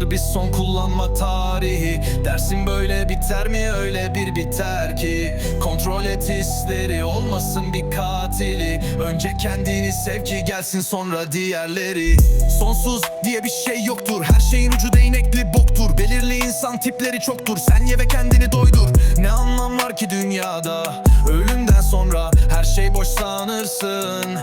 vardır bir son kullanma tarihi. Dersin böyle biter mi? Öyle bir biter ki. Kontrol et hisleri olmasın bir katili. Önce kendini sev ki gelsin sonra diğerleri. Sonsuz diye bir şey yoktur. Her şeyin ucu değnekli boktur. Belirli insan tipleri çoktur. Sen ye ve kendini doydur. Ne anlam var ki dünyada? Ölümden sonra her şey boş sanırsın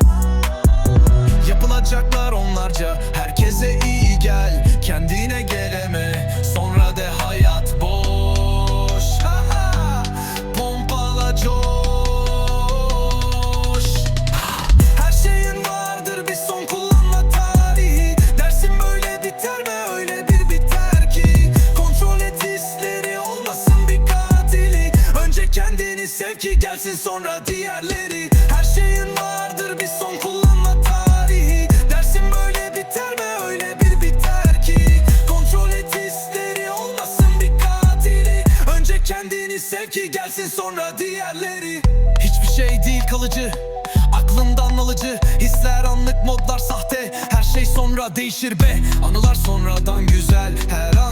kendini sev ki gelsin sonra diğerleri. Her şeyin vardır bir son kullanma tarihi. Dersin böyle biter mi öyle bir biter ki. Kontrol et hisleri olmasın bir katili. Önce kendini sev ki gelsin sonra diğerleri. Hiçbir şey değil kalıcı Aklından alıcı. Hisler anlık modlar sahte. Her şey sonra değişir be. Anılar sonradan güzel Her anını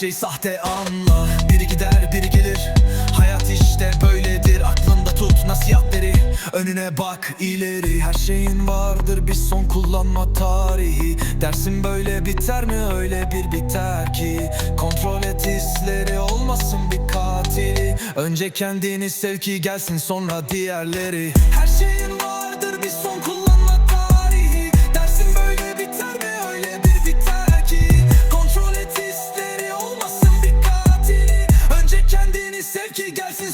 şey sahte anla. Biri gider biri gelir. Hayat işte böyledir. Aklında tut nasihatleri Önüne bak ileri. Her şeyin vardır bir son kullanma tarihi. Dersin böyle biter mi? Öyle bir biter ki. Kontrol et hisleri olmasın bir katili. Önce kendini sev ki gelsin sonra diğerleri. Her şeyin vardır bir son kullanma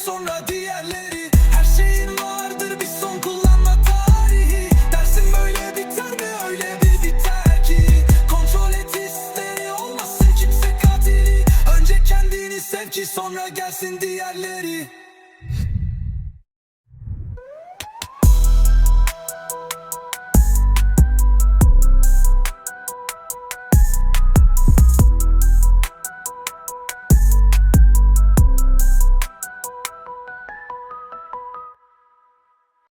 sonra diğerleri. Her şeyin vardır bir son kullanma tarihi. Dersin böyle biter mi? Öyle bir biter ki? Kontrol et hisleri olmasın kimse katili. Önce kendini sev ki sonra gelsin diğerleri